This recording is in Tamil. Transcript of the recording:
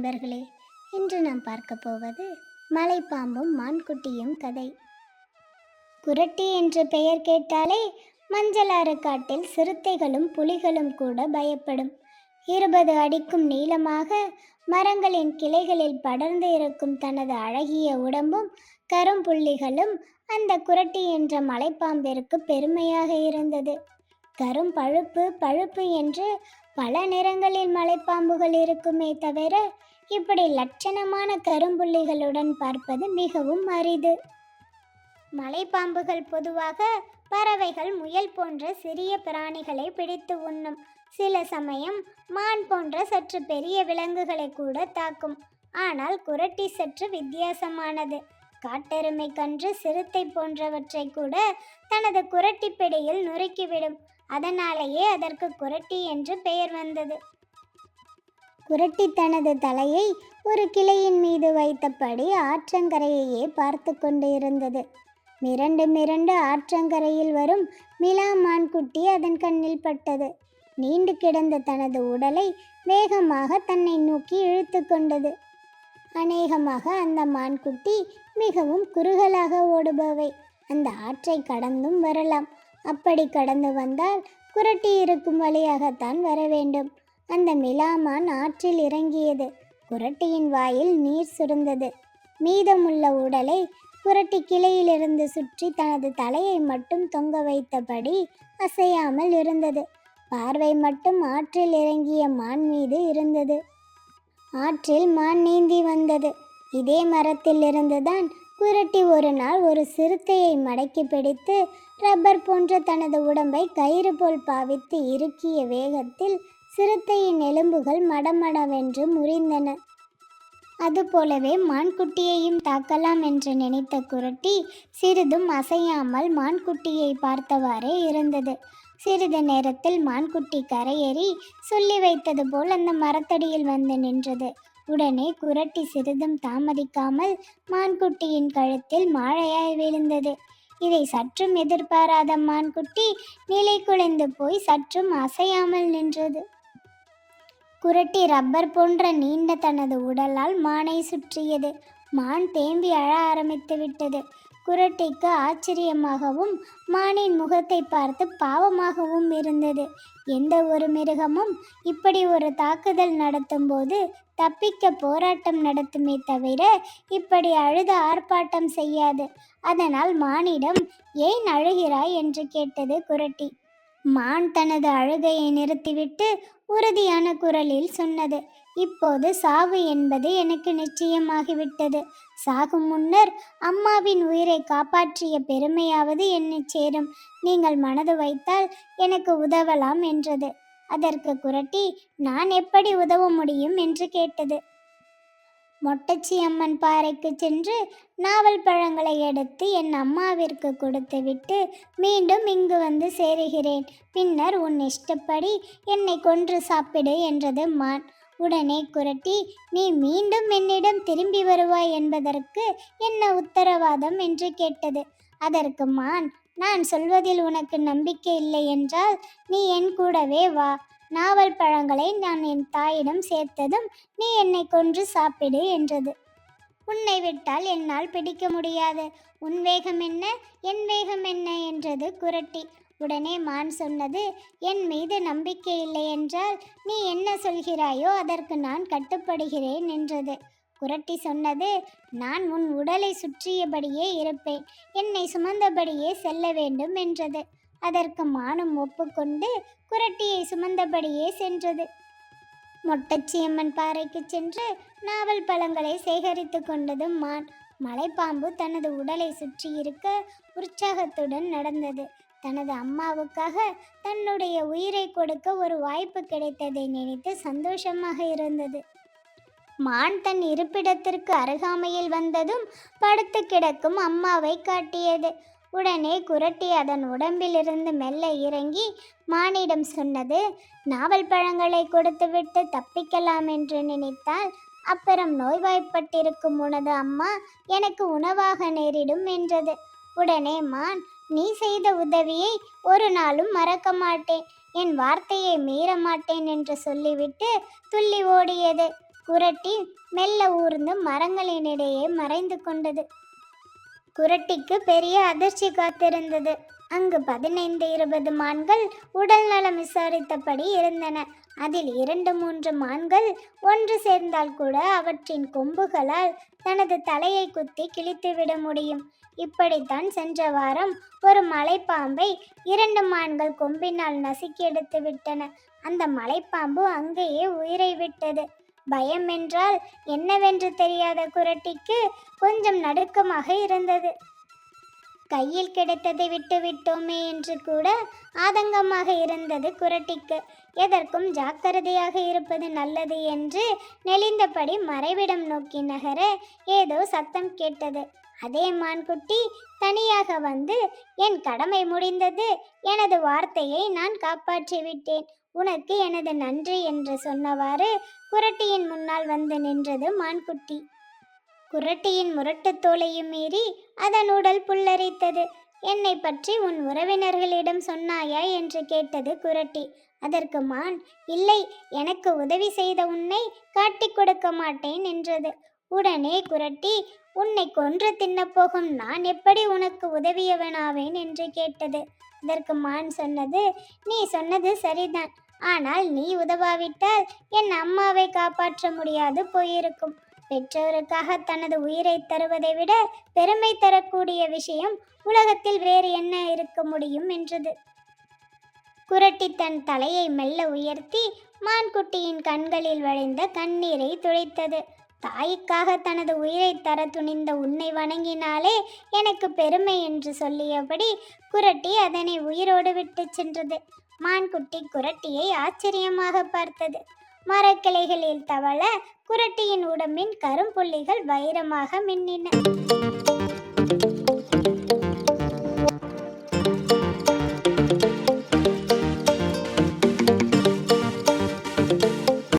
நண்பர்களே இன்று நாம் பார்க்க போவது மலைப்பாம்பும் மான்குட்டியும் கதை. குரட்டி என்று பெயர் கேட்டாலே மஞ்சளாறு காட்டில் சிறுத்தைகளும் புலிகளும் கூட பயப்படும். இருபது அடிக்கும் நீளமாக மரங்களின் கிளைகளில் படர்ந்து இருக்கும் தனது அழகிய உடம்பும் கரும்புள்ளிகளும் அந்த குரட்டி என்ற மலைப்பாம்பிற்கு பெருமையாக இருந்தது. கரும் பழுப்பு பழுப்பு என்று பல நிறங்களில் மலைப்பாம்புகள் இருக்குமே தவிர இப்படி லட்சணமான கரும்புள்ளிகளுடன் பார்ப்பது மிகவும் அரிது. மலைப்பாம்புகள் பொதுவாக பறவைகள் முயல் போன்ற சிறிய பிராணிகளை பிடித்து உண்ணும். சில சமயம் மான் போன்ற சற்று பெரிய விலங்குகளை கூட தாக்கும். ஆனால் குரட்டி சற்று வித்தியாசமானது. காட்டெருமை கன்று சிறுத்தை போன்றவற்றை கூட தனது குரட்டி பிடியில் நொறுக்கிவிடும். அதனாலேயே அதற்கு குரட்டி என்று பெயர் வந்தது. குரட்டி தனது தலையை ஒரு கிளையின் மீது வைத்தபடி ஆற்றங்கரையையே பார்த்து கொண்டு இருந்தது மிரண்டு மிரண்டு ஆற்றங்கரையில் வரும் மிலா மான்குட்டி அதன் கண்ணில் பட்டது. நீண்டு கிடந்த தனது உடலை வேகமாக தன்னை நோக்கி இழுத்து கொண்டது. அநேகமாக அந்த மான்குட்டி மிகவும் குறுகலாக ஓடுபவை. அந்த ஆற்றை கடந்தும் வரலாம். அப்படி கடந்து வந்தால் குரட்டி இருக்கும் வழியாகத்தான் வர வேண்டும். அந்த மிலாமான் ஆற்றில் இறங்கியது. குரட்டியின் வாயில் நீர் சுருந்தது. மீதமுள்ள உடலை குரட்டி கிளையிலிருந்து சுற்றி தனது தலையை மட்டும் தொங்க வைத்தபடி அசையாமல் இருந்தது. பார்வை மட்டும் ஆற்றில் இறங்கிய மான் மீது இருந்தது. ஆற்றில் மான் நீந்தி வந்தது. இதே மரத்தில் இருந்துதான் குரட்டி ஒரு நாள் ஒரு சிறுத்தையை மடக்கி பிடித்து ரப்பர் போன்ற தனது உடம்பை கயிறு போல் பாவித்து இறுக்கிய வேகத்தில் சிறுத்தையின் எலும்புகள் மடமடவென்று முறிந்தன. அதுபோலவே மான்குட்டியையும் தாக்கலாம் என்று நினைத்த குரட்டி சிறிதும் அசையாமல் மான்குட்டியை பார்த்தவாறே இருந்தது. சிறிது நேரத்தில் மான்குட்டி கரையேறி சொல்லி வைத்தது போல் அந்த மரத்தடியில் வந்து நின்றது. உடனே குரட்டி சிறிதும் தாமதிக்காமல் மான்குட்டியின் கழுத்தில் மாழையாய் விழுந்தது. இதை சற்றும் எதிர்பாராத மான்குட்டி நிலை குலைந்து போய் சற்றும் அசையாமல் நின்றது. குரட்டி ரப்பர் போன்ற நீண்ட தனது உடலால் மானை சுற்றியது. மான் தேம்பி அழ ஆரம்பித்து விட்டது. குரட்டிக்கு ஆச்சரியமாகவும் மானின் முகத்தை பார்த்து பாவமாகவும் இருந்தது. எந்த ஒரு மிருகமும் இப்படி ஒரு தாக்குதல் நடத்தும்போது தப்பிக்க போராட்டம் நடத்துமே தவிர இப்படி அழுத ஆர்ப்பாட்டம் செய்யாது. அதனால் மானிடம் ஏன் அழுகிறாய்? என்று கேட்டது குரட்டி. மான் தனது அழுகையை நிறுத்திவிட்டு உறுதியான குரலில் சொன்னது இப்போது சாவு என்பது எனக்கு நிச்சயமாகிவிட்டது. சாகும் முன்னர் அம்மாவின் உயிரை காப்பாற்றிய பெருமையாவது என்னை சேரும். நீங்கள் மனது வைத்தால் எனக்கு உதவலாம் என்றது. அதற்கு குரட்டி நான் எப்படி உதவ முடியும்? என்று கேட்டது. மொட்டச்சி அம்மன் பாறைக்கு சென்று நாவல் பழங்களை எடுத்து என் அம்மாவிற்கு கொடுத்துவிட்டு மீண்டும் இங்கு வந்து சேருகிறேன். பின்னர் உன் இஷ்டப்படி என்னை கொன்று சாப்பிடு என்றது மான். உடனே குரட்டி நீ மீண்டும் என்னிடம் திரும்பி வருவாய் என்பதற்கு என்ன உத்தரவாதம்? என்று கேட்டது. அதற்கு மான் நான் சொல்வதில் உனக்கு நம்பிக்கை இல்லை என்றால் நீ என் கூடவே வா. நாவல் பழங்களை நான் என் தாயிடம் சேர்த்ததும் நீ என்னை கொன்று சாப்பிடு என்றது. உன்னை விட்டால் என்னால் பிடிக்க முடியாது. உன் வேகம் என்ன? என் வேகம் என்ன? என்றது குரட்டி. உடனே மான் சொன்னது என் மீது நம்பிக்கை இல்லை என்றால் நீ என்ன சொல்கிறாயோ அதற்கு நான் கட்டுப்படுகிறேன் என்றது. குரட்டி சொன்னது நான் உன் உடலை சுற்றியபடியே இருப்பேன். என்னை சுமந்தபடியே செல்ல வேண்டும் என்றது. அதற்கு மானும் ஒப்புக்கொண்டு குரட்டியை சுமந்தபடியே சென்றது. மொட்டச்சியம்மன் பாறைக்கு சென்று நாவல் பழங்களை சேகரித்து கொண்டது மான் மலைப்பாம்பு தனது உடலை சுற்றி இருக்க உற்சாகத்துடன் நடந்தது. தனது அம்மாவுக்காக தன்னுடைய உயிரை கொடுக்க ஒரு வாய்ப்பு கிடைத்ததை நினைத்து சந்தோஷமாக இருந்தது. மான் தன் இருப்பிடத்திற்கு அருகாமையில் வந்ததும் படுத்து கிடக்கும் அம்மாவை காட்டியது. உடனே குரட்டி அதன் உடம்பிலிருந்து மெல்ல இறங்கி மானிடம் சொன்னது நாவல் பழங்களை கொடுத்துவிட்டு தப்பிக்கலாம் என்று நினைத்தால் அப்புறம் நோய்வாய்ப்பட்டிருக்கும் உனது அம்மா எனக்கு உணவாக நேரிடும் என்றது. உடனே மான் நீ செய்த உதவியை ஒரு நாளும் மறக்க மாட்டேன். என் வார்த்தையை மீற மாட்டேன் என்று சொல்லிவிட்டு துள்ளி ஓடியது. குரட்டி மெல்ல ஊர்ந்து மரங்களினிடையே மறைந்து கொண்டது. குரட்டிக்கு பெரிய அதிர்ச்சி காத்திருந்தது. அங்கு பதினைந்து இருபது மான்கள் உடல் நலம் விசாரித்தபடி இருந்தன. அதில் இரண்டு மூன்று மான்கள் ஒன்று சேர்ந்தால் கூட அவற்றின் கொம்புகளால் தனது தலையை குத்தி கிழித்துவிட முடியும். இப்படித்தான் சென்ற வாரம் ஒரு மலைப்பாம்பை இரண்டு மான்கள் கொம்பினால் நசுக்கி எடுத்து விட்டன. அந்த மலைப்பாம்பு அங்கேயே உயிரை விட்டது. பயம் என்றால் என்னவென்று தெரியாத குரட்டிக்கு கொஞ்சம் நடுக்கமாக இருந்தது. கையில் கிடைத்ததை விட்டு விட்டோமே என்று கூட ஆதங்கமாக இருந்தது குரட்டிக்கு. எதற்கும் ஜாக்கிரதையாக இருப்பது நல்லது என்று நெளிந்தபடி மறைவிடம் நோக்கி நகர ஏதோ சத்தம் கேட்டது. அதே மான்குட்டி தனியாக வந்து என் கடமை முடிந்தது. எனது வார்த்தையை நான் காப்பாற்றி விட்டேன் உனக்கு எனது நன்றி என்று சொன்னவாறு குரட்டியின் முன்னால் வந்து நின்றது மான்குட்டி. குரட்டியின் முரட்டுத் தோலையும் மீறி அதன் உடல் புல்லரித்தது. என்னை பற்றி உன் உறவினர்களிடம் சொன்னாயா? என்று கேட்டது குரட்டி. அதற்கு மான் இல்லை எனக்கு உதவி செய்த உன்னை காட்டிக் கொடுக்க மாட்டேன் என்றது. உடனே குரட்டி உன்னை கொன்று தின்னப்போகும் நான் எப்படி உனக்கு உதவியவனாவேன்? என்று கேட்டது. இதற்கு மான் சொன்னது நீ சொன்னது சரிதான். ஆனால் நீ உதவாவிட்டால் என் அம்மாவை காப்பாற்ற முடியாது போயிருக்கும். பெற்றோருக்காக தனது உயிரை தருவதை விட பெருமை தரக்கூடிய விஷயம் உலகத்தில் வேறு என்ன இருக்க முடியும்? என்றது. குரட்டி தன் தலையை மெல்ல உயர்த்தி மான்குட்டியின் கண்களில் வழிந்த கண்ணீரை துடைத்தது. தாய்க்காக தனது உயிரை தர துணிந்த உன்னை வணங்கினாலே எனக்கு பெருமை என்று சொல்லியபடி குரட்டி அதனை உயிரோடு விட்டு சென்றது. மான்குட்டி குரட்டியை ஆச்சரியமாக பார்த்தது. மரக்கிளைகளில் தவள குரட்டியின் உடம்பின் கரும்புள்ளிகள் வைரமாக மின்னின.